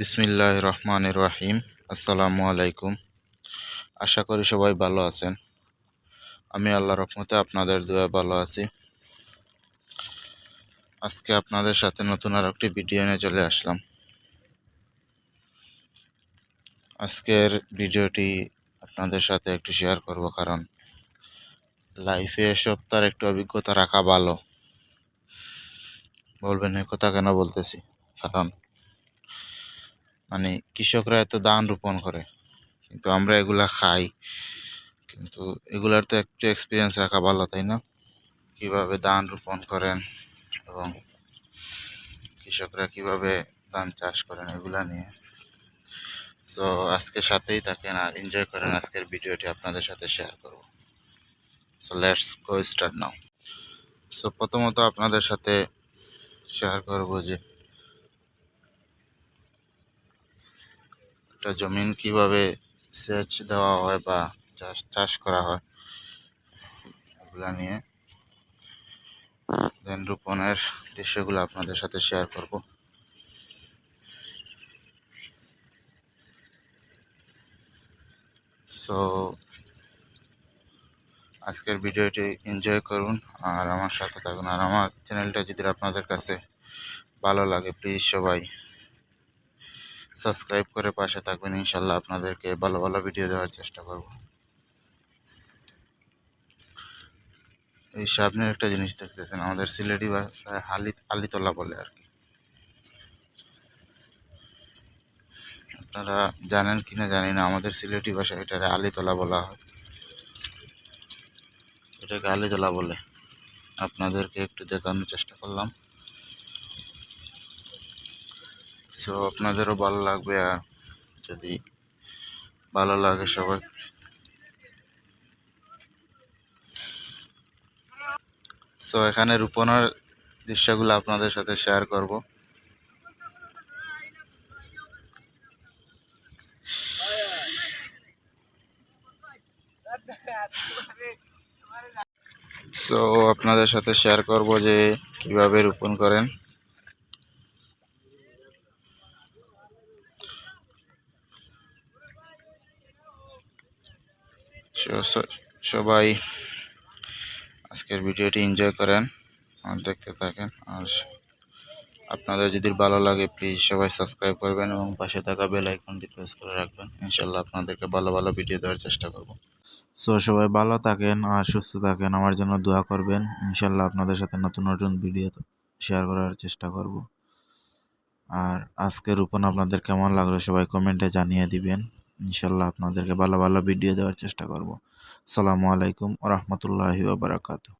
বিসমিল্লাহ রহমান রহিম আসসালামু আলাইকুম আশা করি সবাই ভালো আছেন। আমি আল্লাহ রহমতে আপনাদের দোয়া ভালো আছি। আজকে আপনাদের সাথে নতুন আর একটি ভিডিও নিয়ে চলে আসলাম। আজকের ভিডিওটি আপনাদের সাথে একটু শেয়ার করব কারণ লাইফে এসব তার একটু অভিজ্ঞতা রাখা ভালো। বলবেন এ কথা কেন বলতেছি? কারণ মানে কৃষকরা এত ধান রোপণ করে। কিন্তু আমরা এগুলা খাই। কিন্তু এগুলার তো একটু এক্সপিরিয়েন্স রাখা ভালো, তাই না? কীভাবে ধান রোপণ করেন এবং কৃষকরা কীভাবে ধান চাষ করেন এগুলা নিয়ে। সো আজকে সাথেই থাকেন আর এনজয় করেন আজকের ভিডিওটি আপনাদের সাথে শেয়ার করব। So let's go start now so প্রথমত আপনাদের সাথে শেয়ার করব যে একটা জমিন কীভাবে সেচ দেওয়া হয় বা চাষ চাষ করা হয়, এগুলা নিয়ে দেন রোপণের দৃশ্যগুলো আপনাদের সাথে শেয়ার করব। সো আজকের ভিডিওটি এনজয় করুন আর আমার সাথে থাকুন। আর আমার চ্যানেলটা যদি আপনাদের কাছে ভালো লাগে প্লিজ সবাই সাবস্ক্রাইব করে পাশে থাকবেন, ইনশাল্লাহ আপনাদেরকে ভালো ভালো ভিডিও দেওয়ার চেষ্টা করব। এই সামনের একটা জিনিস দেখতেছেন, আমাদের সিলেটি ভাষায় হালি আলিতলা বলে আর কি। আপনারা জানেন কি না জানি না, আমাদের সিলেটি ভাষায় এটারে আলিতলা বলা হয়। এটাকে আলিতলা বলে। আপনাদেরকে একটু দেখানোর চেষ্টা করলাম। সো আপনাদেরও ভালো লাগবে, আর যদি ভালো লাগে সবাই সো এখানে রূপনার দৃশ্যগুলো আপনাদের সাথে শেয়ার করব। সো আপনাদের সাথে শেয়ার করব যে কীভাবে রোপণ করেন। সবাই আজকের ভিডিওটি এনজয় করেন আর দেখতে থাকেন। আর আপনাদের যদি ভালো লাগে প্লিজ সবাই সাবস্ক্রাইব করবেন এবং পাশে থাকা বেল আইকনটি প্রেস করে রাখবেন। ইনশাল্লাহ আপনাদেরকে ভালো ভালো ভিডিও দেওয়ার চেষ্টা করব। সো, সবাই ভালো থাকেন আর সুস্থ থাকেন। আমার জন্য দোয়া করবেন। ইনশাল্লাহ আপনাদের সাথে নতুন নতুন ভিডিও শেয়ার করার চেষ্টা করব। আর আজকের রূপন আপনাদের কেমন লাগল সবাই কমেন্টে জানিয়ে দিবেন। ইনশাল্লাহ আপনাদেরকে ভালো ভালো ভিডিও দেওয়ার চেষ্টা করব। সালামু আলাইকুম রহমতুল্লাহি বারাকাতু